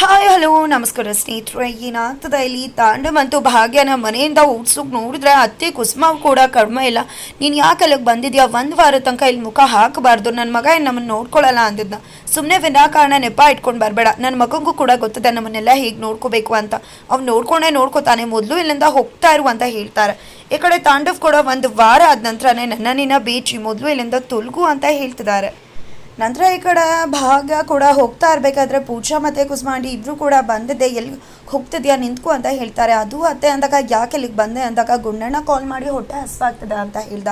Hi hello ನಮಸ್ಕಾರ ಸ್ನೇಹಿತರೆ. ಏನಾಗ್ತದೆ ಇಲ್ಲಿ ತಾಂಡವಂತೂ ಭಾಗ್ಯನ ಮನೆಯಿಂದ ಓಡಿಸೋಕೆ ನೋಡಿದ್ರೆ ಅತ್ತೆ ಕುಸುಮ ಕೂಡ ಕಡಿಮೆ ಇಲ್ಲ. ನೀನು ಯಾಕೆ ಅಲ್ಲಿಗೆ ಬಂದಿದ್ಯಾ? ಒಂದು ವಾರ ತನಕ ಇಲ್ಲಿ ಮುಖ ಹಾಕಬಾರ್ದು. ನನ್ನ ಮಗ ನಮ್ಮನ್ನು ನೋಡ್ಕೊಳ್ಳಲ್ಲ ಅಂದಿದ್ನ. ಸುಮ್ಮನೆ ವಿನಾಕಾರಣ ನೆಪ ಇಟ್ಕೊಂಡು ಬರಬೇಡ. ನನ್ನ ಮಗಂಗೂ ಕೂಡ ಗೊತ್ತದೆ ನಮ್ಮನ್ನೆಲ್ಲ ಹೇಗೆ ನೋಡ್ಕೋಬೇಕು ಅಂತ. ಅವ್ನು ನೋಡ್ಕೊಂಡೇ ನೋಡ್ಕೋತಾನೆ, ಮೊದಲು ಇಲ್ಲಿಂದ ಹೋಗ್ತಾ ಇರು ಅಂತ ಹೇಳ್ತಾರೆ. ಈ ಕಡೆ ತಾಂಡವ್ ಕೂಡ ಒಂದು ವಾರ ಆದ ನಂತರನೇ ನನ್ನ ನಿನ್ನ ಬೇಚಿ ಮೊದಲು ಇಲ್ಲಿಂದ ತೊಲಗು ಅಂತ ಹೇಳ್ತಿದ್ದಾರೆ. ನಂತರ ಈ ಕಡೆ ಭಾಗ ಕೂಡ ಹೋಗ್ತಾ ಇರಬೇಕಾದ್ರೆ ಪೂಜಾ ಮತ್ತು ಕುಸುಮಾಂಡಿ ಇಬ್ಬರು ಕೂಡ ಬಂದಿದೆ. ಎಲ್ಲಿ ಹೋಗ್ತಿದ್ಯಾ, ನಿಂತ್ಕು ಅಂತ ಹೇಳ್ತಾರೆ. ಅದು ಅತ್ತೆ ಅಂದಾಗ, ಯಾಕೆ ಇಲ್ಲಿಗೆ ಬಂದೆ ಅಂದಾಗ ಗುಂಡಣ್ಣ ಕಾಲ್ ಮಾಡಿ ಹೊಟ್ಟೆ ಹಸ್ವಾಗ್ತದೆ ಅಂತ ಹೇಳ್ದ.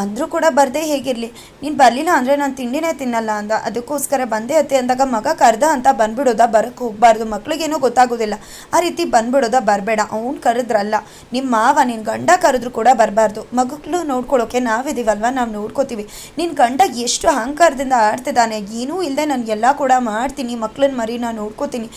ಅಂದರೂ ಕೂಡ ಬರದೆ ಹೇಗಿರಲಿ? ನೀನು ಬರಲಿಲ್ಲ ಅಂದರೆ ನಾನು ತಿಂಡಿನೇ ತಿನ್ನಲ್ಲ ಅಂದ. ಅದಕ್ಕೋಸ್ಕರ ಬಂದೆ ಅತ್ತೆ ಅಂದಾಗ ಮಗ ಕರೆದ ಅಂತ ಬಂದ್ಬಿಡೋದಾ ಬರೋಕ್ಕೆ ಹೋಗಬಾರ್ದು. ಮಕ್ಳಿಗೇನೂ ಗೊತ್ತಾಗೋದಿಲ್ಲ. ಆ ರೀತಿ ಬಂದ್ಬಿಡೋದ ಬರಬೇಡ. ಅವ್ನು ಕರೆದ್ರಲ್ಲ. ನಿಮ್ಮ ಮಾವ ನಿನ್ನ ಗಂಡ ಕರೆದ್ರು ಕೂಡ ಬರಬಾರ್ದು. ಮಗಳು ನೋಡ್ಕೊಳ್ಳೋಕೆ ನಾವಿದ್ದೀವಲ್ವ ನಾವು ನೋಡ್ಕೋತೀವಿ. ನಿನ್ನ ಗಂಡ ಎಷ್ಟು ಅಹಂಕಾರದಿಂದ ಆಡ್ತಿದ್ದಾನೆ ಏನೂ ಇಲ್ಲದೆ ನಾನು ಎಲ್ಲ ಕೂಡ ಮಾಡ್ತೀನಿ. ಮಕ್ಳನ್ನ ಮರಿ ನಾನು ನೋಡ್ಕೋತೀನಿ.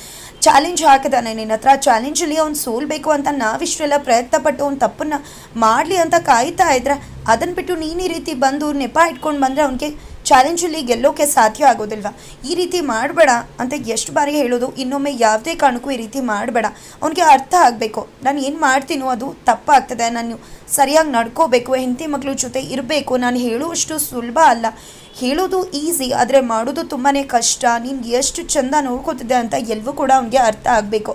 ಚಾಲೆಂಜ್ ಹಾಕಿದಾನೆ ನಿನ್ನ ಹತ್ರ. ಚಾಲೆಂಜಲ್ಲಿ ಅವ್ನು ಸೋಲ್ಬೇಕು ಅಂತ ನಾವಿಷ್ಟೆಲ್ಲ ಪ್ರಯತ್ನ ಪಟ್ಟು ಅವ್ನು ತಪ್ಪನ್ನು ಮಾಡಲಿ ಅಂತ ಕಾಯ್ತಾ ಇದ್ರೆ ಅದನ್ನು ಬಿಟ್ಟು ನೀನು ಈ ರೀತಿ ಬಂದು ನೆಪ ಇಟ್ಕೊಂಡು ಬಂದರೆ ಅವನಿಗೆ ಚಾಲೆಂಜಲ್ಲಿ ಗೆಲ್ಲೋಕೆ ಸಾಧ್ಯ ಆಗೋದಿಲ್ವಾ? ಈ ರೀತಿ ಮಾಡಬೇಡ ಅಂತ ಎಷ್ಟು ಬಾರಿ ಹೇಳೋದು, ಇನ್ನೊಮ್ಮೆ ಯಾವುದೇ ಕಾರಣಕ್ಕೂ ಈ ರೀತಿ ಮಾಡಬೇಡ. ಅವನಿಗೆ ಅರ್ಥ ಆಗಬೇಕು. ನಾನು ಏನು ಮಾಡ್ತೀನೋ ಅದು ತಪ್ಪಾಗ್ತದೆ. ನಾನು ಸರಿಯಾಗಿ ನಡ್ಕೋಬೇಕು. ಹೆಂಡತಿ ಮಕ್ಕಳ ಜೊತೆ ಇರಬೇಕು. ನಾನು ಹೇಳುವಷ್ಟು ಸುಲಭ ಅಲ್ಲ. ಹೇಳೋದು ಈಸಿ ಆದರೆ ಮಾಡೋದು ತುಂಬಾ ಕಷ್ಟ. ನಿನ್ಗೆ ಎಷ್ಟು ಚೆಂದ ನೋಡ್ಕೋತಿದ್ದೆ ಅಂತ ಎಲ್ಲವೂ ಕೂಡ ಅವನಿಗೆ ಅರ್ಥ ಆಗಬೇಕು.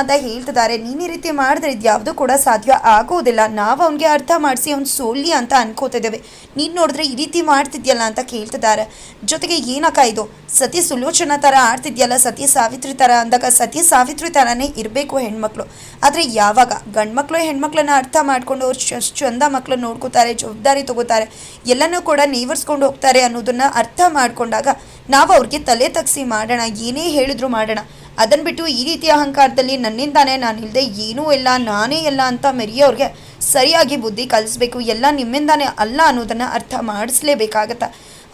ಅಂತ ಹೇಳ್ತಿದ್ದಾರೆ. ನೀನು ಈ ರೀತಿ ಮಾಡಿದ್ರೆ ಇದು ಯಾವುದೂ ಕೂಡ ಸಾಧ್ಯ ಆಗೋದಿಲ್ಲ. ನಾವು ಅವನಿಗೆ ಅರ್ಥ ಮಾಡಿಸಿ ಅವ್ನು ಸೋಲಿ ಅಂತ ಅನ್ಕೋತಿದ್ದೇವೆ. ನೀನು ನೋಡಿದ್ರೆ ಈ ರೀತಿ ಮಾಡ್ತಿದ್ಯಲ್ಲ ಅಂತ ಕೇಳ್ತಿದ್ದಾರೆ. ಜೊತೆಗೆ ಏನಕ್ಕ ಇದು? ಸತಿ ಸುಲೋಚನಾ ಥರ ಆಡ್ತಿದ್ಯಲ್ಲ ಸತಿ ಸಾವಿತ್ರಿ ಥರ ಅಂದಾಗ ಸತಿ ಸಾವಿತ್ರಿ ಥರನೇ ಇರಬೇಕು ಹೆಣ್ಮಕ್ಳು. ಆದರೆ ಯಾವಾಗ? ಗಂಡ್ಮಕ್ಳು ಹೆಣ್ಮಕ್ಳನ್ನ ಅರ್ಥ ಮಾಡಿಕೊಂಡು ಅವ್ರು ಚಂದ ಮಕ್ಕಳನ್ನ ನೋಡ್ಕೋತಾರೆ, ಜವಾಬ್ದಾರಿ ತಗೋತಾರೆ, ಎಲ್ಲನೂ ಕೂಡ ನೇವರ್ಸ್ಕೊಂಡು ಹೋಗ್ತಾರೆ ಅನ್ನೋದನ್ನು ಅರ್ಥ ಮಾಡಿಕೊಂಡಾಗ ನಾವು ಅವ್ರಿಗೆ ತಲೆ ತಗ್ಸಿ ಮಾಡೋಣ, ಏನೇ ಹೇಳಿದ್ರು ಮಾಡೋಣ. ಅದನ್ನು ಬಿಟ್ಟು ಈ ರೀತಿಯ ಅಹಂಕಾರದಲ್ಲಿ ನನ್ನಿಂದಾನೇ ನಾನು ಇಲ್ಲದೆ ಏನೂ ಇಲ್ಲ, ನಾನೇ ಇಲ್ಲ ಅಂತ ಮೆರೆಯೋರಿಗೆ ಸರಿಯಾಗಿ ಬುದ್ಧಿ ಕಲಿಸ್ಬೇಕು, ಎಲ್ಲ ನಿಮ್ಮಿಂದಾನೇ ಅಲ್ಲ ಅನ್ನೋದನ್ನು ಅರ್ಥ ಮಾಡಿಸ್ಲೇಬೇಕಾಗತ್ತೆ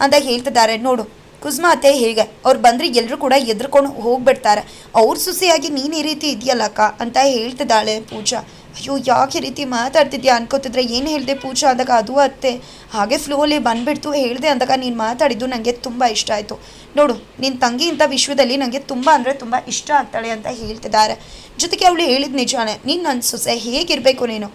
ಅಂತ ಹೇಳ್ತಿದ್ದಾರೆ. ನೋಡು ಕುಸ್ಮಾತೆ ಹೇಗೆ, ಅವ್ರು ಬಂದರೆ ಎಲ್ಲರೂ ಕೂಡ ಎದ್ರುಕೊಂಡು ಹೋಗ್ಬಿಡ್ತಾರೆ. ಅವ್ರ ಸುಸಿಯಾಗಿ ನೀನು ಈ ರೀತಿ ಇದೆಯಲ್ಲಕ್ಕ ಅಂತ ಹೇಳ್ತಿದ್ದಾಳೆ ಪೂಜಾ. ಅಯ್ಯೋ, ಯಾಕೆ ಈ ರೀತಿ ಮಾತಾಡ್ತಿದ್ಯಾ? ಅನ್ಕೋತಿದ್ರೆ ಏನು ಹೇಳಿದೆ ಪೂಜಾ ಅಂದಾಗ, ಅದು ಅತ್ತೆ. ಹಾಗೆ ಫ್ಲೋಲಿ ಬಂದುಬಿಡ್ತು. ಹೇಳಿದೆ ಅಂದಾಗ ನೀನು ಮಾತಾಡಿದ್ದು ನನಗೆ ತುಂಬ ಇಷ್ಟ ಆಯಿತು. ನೋಡು ನಿನ್ನ ತಂಗಿ ಇಂಥ ವಿಶ್ವದಲ್ಲಿ ನನಗೆ ತುಂಬ ಅಂದರೆ ತುಂಬ ಇಷ್ಟ ಆಗ್ತಾಳೆ ಅಂತ ಹೇಳ್ತಿದ್ದಾರೆ. ಜೊತೆಗೆ ಅವಳು ಹೇಳಿದ ನಿಜಾನೇ, ನೀನು ನನ್ನ ಸೊಸೆ ಹೇಗಿರಬೇಕು ನೀನು?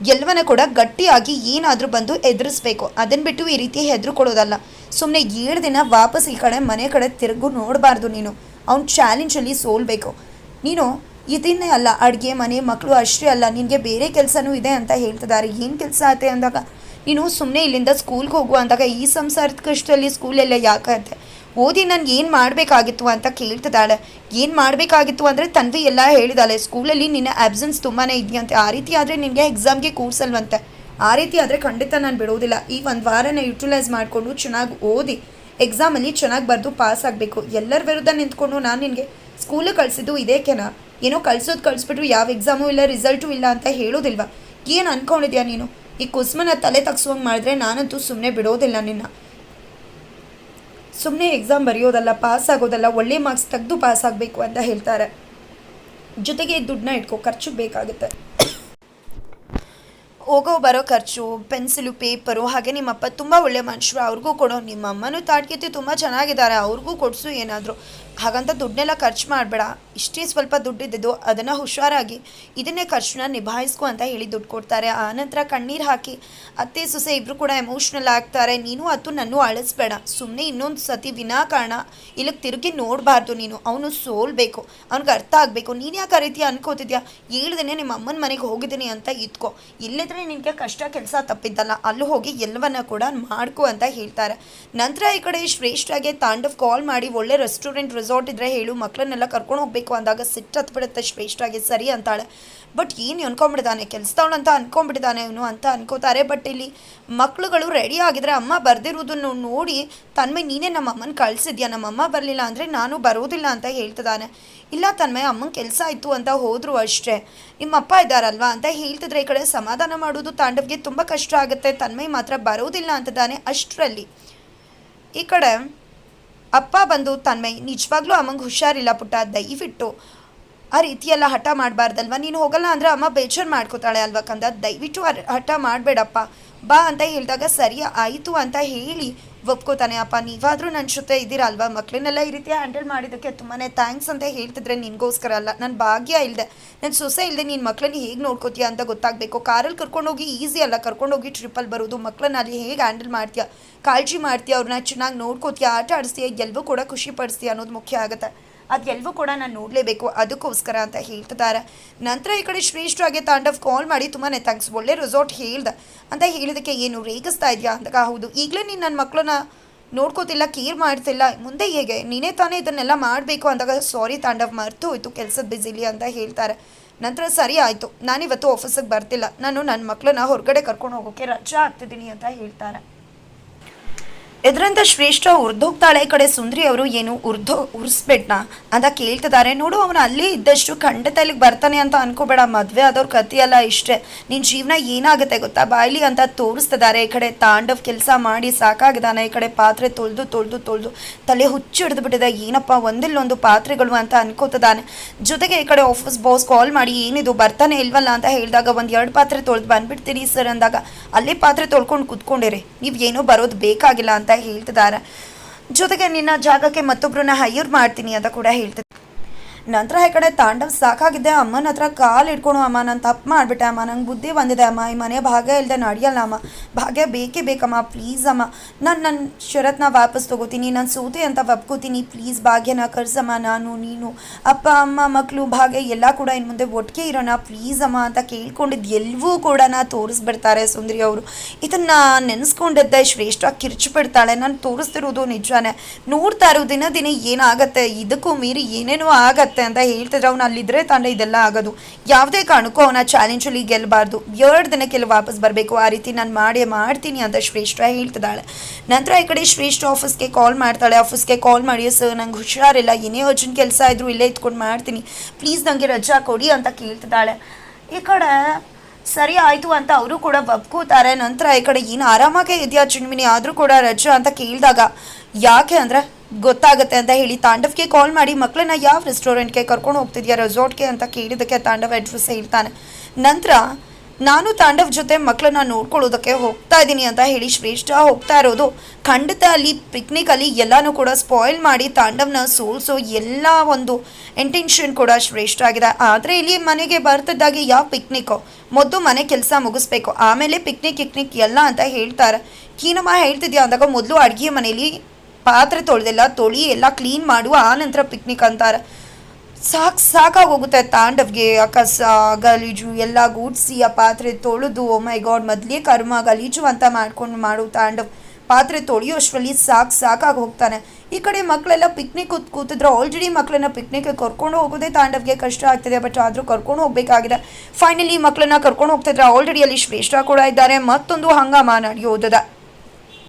ಎಲ್ಲವನ್ನ ಕೂಡ ಗಟ್ಟಿಯಾಗಿ ಏನಾದರೂ ಬಂದು ಎದುರಿಸ್ಬೇಕು ಅದನ್ನು ಬಿಟ್ಟು ಈ ರೀತಿ ಹೆದರು ಕೊಡೋದಲ್ಲ ಸುಮ್ಮನೆ ಏಳು ದಿನ ವಾಪಸ್ ಈ ಕಡೆ, ಮನೆ ಕಡೆ ತಿರುಗು ನೋಡಬಾರ್ದು ನೀನು. ಅವ್ನು ಚಾಲೆಂಜಲ್ಲಿ ಸೋಲ್ಬೇಕು. ನೀನು, ಇದನ್ನೇ ಅಲ್ಲ, ಅಡುಗೆ, ಮನೆ ಮಕ್ಕಳು ಅಷ್ಟೇ ಅಲ್ಲ, ನಿನಗೆ ಬೇರೆ ಕೆಲಸನೂ ಇದೆ ಅಂತ ಹೇಳ್ತಿದ್ದಾರೆ. ಏನು ಕೆಲಸ ಆಯ್ತೆ ಅಂದಾಗ? ನೀನು ಸುಮ್ಮನೆ ಇಲ್ಲಿಂದ ಸ್ಕೂಲ್ಗೆ ಹೋಗು ಅಂದಾಗ ಈ ಸಂಸಾರದ ಕಷ್ಟದಲ್ಲಿ ಸ್ಕೂಲೆಲ್ಲ ಯಾಕಾಗುತ್ತೆ ಓದಿ ನನಗೆ ಏನು ಮಾಡಬೇಕಾಗಿತ್ತು ಅಂತ ಕೇಳ್ತಿದ್ದಾಳೆ. ಏನು ಮಾಡಬೇಕಾಗಿತ್ತು ಅಂದರೆ ತನ್ವಿ ಎಲ್ಲ ಹೇಳಿದಾಳೆ, ಸ್ಕೂಲಲ್ಲಿ ನಿನ್ನ ಆಬ್ಸೆನ್ಸ್ ತುಂಬಾ ಇದೆಯಂತೆ. ಆ ರೀತಿ ಆದರೆ ನಿನಗೆ ಎಕ್ಸಾಮ್ಗೆ ಕೂರ್ಸಲ್ವಂತೆ ಆ ರೀತಿ ಆದರೆ ಖಂಡಿತ ನಾನು ಬಿಡೋದಿಲ್ಲ. ಈ ಒಂದು ವಾರನ ಯುಟಿಲೈಸ್ ಮಾಡಿಕೊಂಡು ಚೆನ್ನಾಗಿ ಓದಿ. ಎಕ್ಸಾಮಲ್ಲಿ ಚೆನ್ನಾಗಿ ಬರೆದು ಪಾಸ್ ಆಗಬೇಕು. ಎಲ್ಲರ ವಿರುದ್ಧ ನಿಂತ್ಕೊಂಡು ನಾನು ನಿನಗೆ ಸ್ಕೂಲಿಗೆ ಕಳಿಸಿದ್ದು ಇದೇಕೆನಾ? ಏನೋ ಕಳ್ಸೋದು ಕಳಿಸ್ಬಿಟ್ರು, ಯಾವ ಎಕ್ಸಾಮು ಇಲ್ಲ ರಿಸಲ್ಟು ಇಲ್ಲ ಅಂತ ಹೇಳೋದಿಲ್ವಾ? ಏನು ಅನ್ಕೊಂಡಿದ್ಯಾ ನೀನು? ಈ ಕುಸ್ಮನ ತಲೆ ತಗ್ಸುವಂಗೆ ಮಾಡಿದ್ರೆ ನಾನಂತೂ ಸುಮ್ಮನೆ ಬಿಡೋದಿಲ್ಲ ನಿನ್ನ. ಸುಮ್ಮನೆ ಎಕ್ಸಾಮ್ ಬರೆಯೋದಲ್ಲ ಪಾಸ್ ಆಗೋದಲ್ಲ, ಒಳ್ಳೆ ಮಾರ್ಕ್ಸ್ ತೆಗೆದು ಪಾಸ್ ಆಗಬೇಕು ಅಂತ ಹೇಳ್ತಾರೆ. ಜೊತೆಗೆ ದುಡ್ಡನ್ನ ಇಟ್ಕೋ, ಖರ್ಚು ಬೇಕಾಗುತ್ತೆ. ಹೋಗೋ, ಬರೋ ಖರ್ಚು ಪೆನ್ಸಿಲು ಪೇಪರು ಹಾಗೆ ನಿಮ್ಮಪ್ಪ ತುಂಬ ಒಳ್ಳೆ ಮನುಷ್ಯರು. ಅವ್ರಿಗೂ ಕೊಡೋ. ನಿಮ್ಮ ಅಮ್ಮನೂ ತಾಟ್ಕೆತಿ ತುಂಬ ಚೆನ್ನಾಗಿದ್ದಾರೆ. ಅವ್ರಿಗೂ ಕೊಡಿಸು ಏನಾದರೂ. ಹಾಗಂತ ದುಡ್ಡನ್ನೆಲ್ಲ ಖರ್ಚು ಮಾಡಬೇಡ. ಇಷ್ಟೇ ಸ್ವಲ್ಪ ದುಡ್ಡಿದ್ದು ಅದನ್ನು ಹುಷಾರಾಗಿ ಇದನ್ನೇ ಖರ್ಚನ್ನ ನಿಭಾಯಿಸ್ಕೊ ಅಂತ ಹೇಳಿ ದುಡ್ಡು ಕೊಡ್ತಾರೆ. ಆನಂತರ ಕಣ್ಣೀರು ಹಾಕಿ ಅತ್ತೆ, ಸೊಸೆ ಇಬ್ಬರು ಕೂಡ ಎಮೋಷ್ನಲ್ ಆಗ್ತಾರೆ. ನೀನು ಅದು ನನ್ನೂ ಅಳಿಸ್ಬೇಡ. ಸುಮ್ಮನೆ ಇನ್ನೊಂದು ಸತಿ ವಿನಾಕಾರಣ ಇಲ್ಲಿಗೆ ತಿರುಗಿ ನೋಡಬಾರ್ದು ನೀನು. ಅವನು ಸೋಲ್ಬೇಕು ಅವ್ನಿಗೆ ಅರ್ಥ ಆಗಬೇಕು. ನೀನು ಯಾಕೆ ಆ ರೀತಿ ಅನ್ಕೋತಿದ್ಯಾ? ಹೇಳ್ದೇನೆ ನಿಮ್ಮ ಅಮ್ಮನ ಮನೆಗೆ ಹೋಗಿದ್ದೀನಿ ಅಂತ ಇದ್ಕೋ. ಇಲ್ಲಿದ್ರೆ ನಿನಗೆ ಕಷ್ಟ ಕೆಲಸ ತಪ್ಪಿದ್ದಲ್ಲ. ಅಲ್ಲಿ ಹೋಗಿ ಎಲ್ಲವನ್ನ ಕೂಡ ಮಾಡ್ಕೊ ಅಂತ ಹೇಳ್ತಾರೆ. ನಂತರ ಈ ಕಡೆ ಶ್ರೇಷ್ಠಾಗೆ ತಾಂಡವ್ ಕಾಲ್ ಮಾಡಿ ಒಳ್ಳೆ ರೆಸ್ಟೋರೆಂಟ್ ರೆಸಾರ್ಟ್ ಇದ್ರೆ ಹೇಳು ಮಕ್ಕಳನ್ನೆಲ್ಲ ಕರ್ಕೊಂಡು ಹೋಗ್ಬೇಕು ಅಂದಾಗ ಸಿಟ್ಟು ಹತ್ಬಿಡುತ್ತೆ ಶ್ರೇಷ್ಠಾಗಿ ಸರಿ ಅಂತಾಳೆ. ಬಟ್ ಏನು ಅನ್ಕೊಂಬಿಟ್ಟಿದ್ದಾನೆ ಕೆಲಸದವಳು ಅಂತ ಅನ್ಕೊಂಬಿಟ್ಟಿದ್ದಾನೆ ಇವನು ಅಂತ ಅನ್ಕೋತಾರೆ. ಬಟ್ ಇಲ್ಲಿ ಮಕ್ಳುಗಳು ರೆಡಿ ಆಗಿದ್ರೆ ಅಮ್ಮ ಬರ್ದಿರೋದನ್ನು ನೋಡಿ ತನ್ಮೆ ನೀನೇ ನಮ್ಮ ಅಮ್ಮನ ಕಳಿಸಿದ್ಯಾ? ನಮ್ಮ ಅಮ್ಮ ಬರಲಿಲ್ಲ ಅಂದರೆ ನಾನು ಬರೋದಿಲ್ಲ ಅಂತ ಹೇಳ್ತಿದ್ದಾನೆ. ಇಲ್ಲ ತನ್ಮೆ ಅಮ್ಮನ ಕೆಲಸ ಆಯಿತು ಅಂತ ಹೋದ್ರು ಅಷ್ಟೇ. ನಿಮ್ಮ ಅಪ್ಪ ಇದ್ದಾರಲ್ವಾ ಅಂತ ಹೇಳ್ತಿದ್ರೆ ಈ ಕಡೆ ಸಮಾಧಾನ ಮಾಡೋದು ತಾಂಡವ್ಗೆ ತುಂಬ ಕಷ್ಟ ಆಗುತ್ತೆ. ತನ್ಮೈ ಮಾತ್ರ ಬರೋದಿಲ್ಲ ಅಂತದಾನೆ ಅಷ್ಟರಲ್ಲಿ. ಈ ಕಡೆ ಅಪ್ಪ ಬಂದು ತನ್ಮೈ, ನಿಜವಾಗ್ಲೂ ಅಮ್ಮಂಗೆ ಹುಷಾರಿಲ್ಲ ಪುಟ್ಟ, ದಯವಿಟ್ಟು. ಆ ರೀತಿಯೆಲ್ಲ ಹಠ ಮಾಡಬಾರ್ದಲ್ವ? ನೀನು ಹೋಗಲ್ಲ ಅಂದ್ರೆ ಅಮ್ಮ ಬೇಜಾರು ಮಾಡ್ಕೋತಾಳೆ ಅಲ್ವಾ ಕಂದ? ದಯವಿಟ್ಟು ಹಠ ಮಾಡಬೇಡಪ್ಪ. ಬಾ ಅಂತ ಹೇಳಿದಾಗ ಸರಿ ಆಯಿತು ಅಂತ ಹೇಳಿ ಒಪ್ಕೋತಾನೆ ಅಪ್ಪ, ನೀವಾದರೂ ನನ್ನ ಜೊತೆ ಇದ್ದೀರಾ ಅಲ್ವಾ ಮಕ್ಕಳನ್ನೆಲ್ಲ ಈ ರೀತಿ ಹ್ಯಾಂಡಲ್ ಮಾಡಿದ್ದಕ್ಕೆ ತುಂಬಾ ಥ್ಯಾಂಕ್ಸ್ ಅಂತ ಹೇಳ್ತಿದ್ರೆ ನಿನಗೋಸ್ಕರ ಅಲ್ಲ. ನನ್ನ ಭಾಗ್ಯ ಇಲ್ಲದೆ ನನ್ನ ಸೊಸೆ ಇಲ್ಲದೆ ನಿನ್ನ ಮಕ್ಕಳನ್ನ ಹೇಗೆ ನೋಡ್ಕೋತೀಯ ಅಂತ ಗೊತ್ತಾಗಬೇಕು. ಕಾರಲ್ಲಿ ಕರ್ಕೊಂಡೋಗಿ ಈಸಿ ಅಲ್ಲ. ಕರ್ಕೊಂಡೋಗಿ ಟ್ರಿಪ್ಪಲ್ಲಿ ಬರೋದು. ಮಕ್ಕಳನ್ನ ಅಲ್ಲಿ ಹೇಗೆ ಹ್ಯಾಂಡಲ್ ಮಾಡ್ತೀಯ? ಕಾಳಜಿ ಮಾಡ್ತೀಯ? ಅವ್ರನ್ನ ಚೆನ್ನಾಗಿ ನೋಡ್ಕೋತೀಯ? ಆಟ ಆಡಿಸ್ತೀಯ? ಎಲ್ಲವೂ ಕೂಡ ಖುಷಿ ಪಡಿಸ್ತೀಯ ಅನ್ನೋದು ಮುಖ್ಯ ಆಗುತ್ತೆ. ಅದೆಲ್ಲವೂ ಕೂಡ ನಾನು ನೋಡಲೇಬೇಕು. ಅದಕ್ಕೋಸ್ಕರ ಅಂತ ಹೇಳ್ತಿದ್ದಾರೆ. ನಂತರ ಈ ಕಡೆ ಶ್ರೇಷ್ಠವಾಗಿ ತಾಂಡವ್ ಕಾಲ್ ಮಾಡಿ ತುಂಬಾ ಥ್ಯಾಂಕ್ಸ್ ಒಳ್ಳೆ ರೆಸಾರ್ಟ್ ಹೇಳ್ದೆ. ಅಂತ ಹೇಳಿದಕ್ಕೆ ಏನು ರೇಗಿಸ್ತಾ ಇದೆಯಾ? ಅಂತ ಹೌದು. ಈಗಲೇ ನೀನು ನನ್ನ ಮಕ್ಕಳನ್ನ ನೋಡ್ಕೋತಿಲ್ಲ ಕೇರ್ ಮಾಡ್ತಿಲ್ಲ. ಮುಂದೆ ಹೇಗೆ? ನೀನೇ ತಾನೇ ಇದನ್ನೆಲ್ಲ ಮಾಡಬೇಕು ಅಂದಾಗ ಸಾರಿ ತಾಂಡವ್, ಮರ್ತು ಹೋಯ್ತು. ಕೆಲಸದ ಬಿಸಿಲಿ ಅಂತ ಹೇಳ್ತಾರೆ. ನಂತರ ಸರಿ ಆಯಿತು. ನಾನಿವತ್ತು ಆಫೀಸಿಗೆ ಬರ್ತಿಲ್ಲ. ನಾನು ನನ್ನ ಮಕ್ಕಳನ್ನ ಹೊರಗಡೆ ಕರ್ಕೊಂಡು ಹೋಗೋಕ್ಕೆ ರಜಾ ಆಗ್ತಿದ್ದೀನಿ ಅಂತ ಹೇಳ್ತಾರೆ. ಇದರಿಂದ ಶ್ರೇಷ್ಠ ಉರ್ದೋಗ್ತಾಳೆ ಕಡೆ ಸುಂದ್ರಿ ಅವರು ಏನು ಉರ್ದೋ ಉರ್ಸ್ಬಿಟ್ನಾ ಅಂತ ಕೇಳ್ತಿದ್ದಾರೆ. ನೋಡು, ಅವನು ಅಲ್ಲೇ ಇದ್ದಷ್ಟು ಖಂಡಿತ ಇಲ್ಲಿಗೆ ಬರ್ತಾನೆ ಅಂತ ಅನ್ಕೋಬೇಡ. ಮದುವೆ ಆದವ್ರ ಕಥೆಯಲ್ಲ ಇಷ್ಟೇ. ನಿನ್ನ ಜೀವನ ಏನಾಗುತ್ತೆ ಗೊತ್ತಾ? ಬಾಯ್ಲಿ ಅಂತ ತೋರಿಸ್ತಿದ್ದಾರೆ. ಈ ಕಡೆ ತಾಂಡವ್ ಕೆಲಸ ಮಾಡಿ ಸಾಕಾಗಿದ್ದಾನೆ. ಈ ಕಡೆ ಪಾತ್ರೆ ತೊಳೆದು ತೊಳೆದು ತೊಳೆದು ತಲೆ ಹುಚ್ಚು ಹಿಡಿದು ಬಿಟ್ಟಿದೆ ಏನಪ್ಪ, ಒಂದಿಲ್ಲೊಂದು ಪಾತ್ರೆಗಳು ಅಂತ ಅನ್ಕೋತಿದ್ದಾನೆ. ಜೊತೆಗೆ ಈ ಕಡೆ ಆಫೀಸ್ ಬಾಸ್ ಕಾಲ್ ಮಾಡಿ, ಏನಿದು, ಬರ್ತಾನೆ ಇಲ್ವಲ್ಲ ಅಂತ ಹೇಳಿದಾಗ ಒಂದು ಎರಡು ಪಾತ್ರೆ ತೊಳೆದು ಬಂದ್ಬಿಡ್ತೀರಿ ಸರ್ ಅಂದಾಗ, ಅಲ್ಲೇ ಪಾತ್ರೆ ತೊಳ್ಕೊಂಡು ಕುತ್ಕೊಂಡಿರಿ ನೀವು ಏನೂ ಬರೋದು ಬೇಕಾಗಿಲ್ಲ ಅಂತ ಹೇಳ್ತಿದ್ದಾರೆ. ಜೊತೆಗೆ ನಿನ್ನ ಜಾಗಕ್ಕೆ ಮತ್ತೊಬ್ಬರನ್ನ ಹೈಯರ್ ಮಾಡ್ತೀನಿ ಅಂತ ಕೂಡ ಹೇಳ್ತಿದ್ದಾರೆ. ನಂತರ ಈ ಕಡೆ ತಾಂಡವ್ ಸಾಕಾಗಿದ್ದೆ ಅಮ್ಮನ ಹತ್ರ ಕಾಲು ಇಟ್ಕೊಳು ಅಮ್ಮ. ನಾನು ತಪ್ಪು ಮಾಡಿಬಿಟ್ಟೆ ಅಮ್ಮ. ನಂಗೆ ಬುದ್ಧಿ ಬಂದಿದೆ ಅಮ್ಮ. ಈ ಮನೆ ಭಾಗ್ಯ ಇಲ್ಲದೆ ನಡೆಯಲ್ಲ ಅಮ್ಮ. ಭಾಗ್ಯ ಬೇಕೇ ಬೇಕಮ್ಮ. ಪ್ಲೀಸ್ ಅಮ್ಮ. ನಾನು ನನ್ನ ಷರತ್ನ ವಾಪಸ್ ತೊಗೋತೀನಿ. ನಾನು ಸೂತೆ ಅಂತ ಒಪ್ಕೋತೀನಿ. ಪ್ಲೀಸ್ ಭಾಗ್ಯನ ಕರ್ಸಮ್ಮ ನಾನು, ನೀನು, ಅಪ್ಪ, ಅಮ್ಮ ಮಕ್ಕಳು ಭಾಗ್ಯ ಎಲ್ಲ ಕೂಡ ಇನ್ನು ಮುಂದೆ ಒಟ್ಟಿಗೆ ಇರೋಣ. ಪ್ಲೀಸ್ ಅಮ್ಮ ಅಂತ ಕೇಳ್ಕೊಂಡಿದ್ದು ಎಲ್ಲವೂ ಕೂಡ ನಾ ತೋರಿಸ್ಬಿಡ್ತಾರೆ ಸುಂದರಿ ಅವರು. ಇದನ್ನು ನೆನೆಸ್ಕೊಂಡಿದ್ದೆ. ಶ್ರೇಷ್ಠ ಕಿರ್ಚು ಬಿಡ್ತಾಳೆ ನಾನು ತೋರಿಸ್ತಿರೋದು ನಿಜಾನೇ. ನೋಡ್ತಾ ಇರೋ ದಿನ ದಿನ ಏನಾಗತ್ತೆ? ಇದಕ್ಕೂ ಮೀರಿ ಏನೇನೋ ಆಗತ್ತೆ. ಅಂತ ಹೇಳ್ತಿದ್ರೆ. ಅವ್ನು ಅಲ್ಲಿದ್ರೆ ತಾನೆ ಇದೆಲ್ಲ ಆಗೋದು. ಯಾವುದೇ ಕಾರಣಕ್ಕೂ ಅವನ ಚಾಲೆಂಜಲ್ಲಿ ಗೆಲ್ಲಬಾರ್ದು ಎರಡು ದಿನಕ್ಕೆಲ್ಲ ವಾಪಸ್ ಬರಬೇಕು. ಆ ರೀತಿ ನಾನು ಮಾಡೇ ಮಾಡ್ತೀನಿ ಅಂತ ಶ್ರೇಷ್ಠ ಹೇಳ್ತಿದ್ದಾಳೆ. ನಂತರ ಈ ಕಡೆ ಶ್ರೇಷ್ಠ ಆಫೀಸ್ಗೆ ಕಾಲ್ ಮಾಡ್ತಾಳೆ. ಆಫೀಸ್ಗೆ ಕಾಲ್ ಮಾಡಿ ಸರ್ ನಂಗೆ ಹುಷಾರಿಲ್ಲ. ಏನೇ ಅರ್ಜೆಂಟ್ ಕೆಲಸ ಇದ್ರು ಇಲ್ಲೇ ಇತ್ಕೊಂಡು ಮಾಡ್ತೀನಿ. ಪ್ಲೀಸ್ ನನಗೆ ರಜಾ ಕೊಡಿ ಅಂತ ಕೇಳ್ತಿದ್ದಾಳೆ. ಈ ಕಡೆ, ಸರಿ ಆಯಿತು ಅಂತ ಅವರು ಕೂಡ ಒಪ್ಕೋತಾರೆ ನಂತರ ಈ ಕಡೆ, ಏನು ಆರಾಮಾಗೆ ಇದೆಯಾ ಚಿಣ್ಮಿನಿ ಆದರೂ ಕೂಡ ರಜಾ ಅಂತ ಕೇಳಿದಾಗ, ಯಾಕೆ ಅಂದರೆ ಗೊತ್ತಾಗುತ್ತೆ ಅಂತ ಹೇಳಿ ತಾಂಡವ್ಗೆ ಕಾಲ್ ಮಾಡಿ ಮಕ್ಕಳನ್ನ ಯಾವ ರೆಸ್ಟೋರೆಂಟ್ಗೆ ಕರ್ಕೊಂಡು ಹೋಗ್ತಿದ್ಯಾ ರೆಸಾರ್ಟ್ಗೆ ಅಂತ ಕೇಳಿದ್ದಕ್ಕೆ ತಾಂಡವ್ ಅಡ್ರೆಸ್ ಹೇಳ್ತಾನೆ ನಂತರ, ನಾನು ತಾಂಡವ್ ಜೊತೆ ಮಕ್ಕಳನ್ನ ನೋಡ್ಕೊಳ್ಳೋದಕ್ಕೆ ಹೋಗ್ತಾ ಇದ್ದೀನಿ ಅಂತ ಹೇಳಿ ಶ್ರೇಷ್ಠ ಹೋಗ್ತಾ ಇರೋದು. ಖಂಡಿತ ಅಲ್ಲಿ ಪಿಕ್ನಿಕಲ್ಲಿ ಎಲ್ಲನೂ ಕೂಡ ಸ್ಪಾಯ್ಲ್ ಮಾಡಿ ತಾಂಡವ್ನ ಸೋಲ್ಸೋ ಎಲ್ಲ ಒಂದು ಇಂಟೆನ್ಷನ್ ಕೂಡ ಶ್ರೇಷ್ಠ ಆಗಿದೆ. ಆದರೆ ಇಲ್ಲಿ ಮನೆಗೆ ಬರ್ತಿದ್ದಾಗೆ ಯಾವ ಪಿಕ್ನಿಕ್ಕು ಮೊದಲು ಮನೆ ಕೆಲಸ ಮುಗಿಸ್ಬೇಕು. ಆಮೇಲೆ ಪಿಕ್ನಿಕ್ ಪಿಕ್ನಿಕ್ ಎಲ್ಲ ಅಂತ ಹೇಳ್ತಾರೆ. ಕೀನಮ್ಮ ಹೇಳ್ತಿದ್ಯಾ ಅಂದಾಗ ಮೊದಲು ಅಡುಗೆ ಮನೇಲಿ ಪಾತ್ರೆ ತೊಳೆದೆಲ್ಲ ತೊಳಿ, ಎಲ್ಲ ಕ್ಲೀನ್ ಮಾಡುವ ಆ ನಂತರ ಪಿಕ್ನಿಕ್ ಅಂತಾರೆ. ಸಾಕು ಸಾಕಾಗೋಗುತ್ತೆ ತಾಂಡವ್ಗೆ ಆ ಕಸ ಗಲೀಜು, ಎಲ್ಲ ಗೂಡ್ಸಿ ಆ ಪಾತ್ರೆ ತೊಳೆದು ಮೈ ಗಾಡ್ ಮೊದಲೇ ಕರ್ಮ, ಗಲೀಜು ಅಂತ ಮಾಡ್ಕೊಂಡು ಮಾಡು ತಾಂಡವ್. ಪಾತ್ರೆ ತೊಳೆಯೋಷ್ಟರಲ್ಲಿ ಸಾಕು ಸಾಕಾಗಿ ಹೋಗ್ತಾನೆ. ಈ ಕಡೆ ಮಕ್ಕಳೆಲ್ಲ ಪಿಕ್ನಿಕ್ ಕೂತ್ ಕೂತಿದ್ರೆ ಆಲ್ರೆಡಿ ಮಕ್ಕಳನ್ನ ಪಿಕ್ನಿಕ್ಗೆ ಕರ್ಕೊಂಡು ಹೋಗೋದೇ ತಾಂಡವ್ಗೆ ಕಷ್ಟ ಆಗ್ತಿದೆ ಬಟ್ ಆದರೂ ಕರ್ಕೊಂಡು ಹೋಗಬೇಕಾಗಿದೆ. ಫೈನಲಿ ಮಕ್ಕಳನ್ನ ಕರ್ಕೊಂಡು ಹೋಗ್ತಿದ್ರೆ ಆಲ್ರೆಡಿ ಅಲ್ಲಿ ಶ್ರೇಷ್ಠ ಕೂಡ ಇದ್ದಾರೆ, ಮತ್ತೊಂದು ಹಂಗಾಮ ನಡೆಯೋದದ.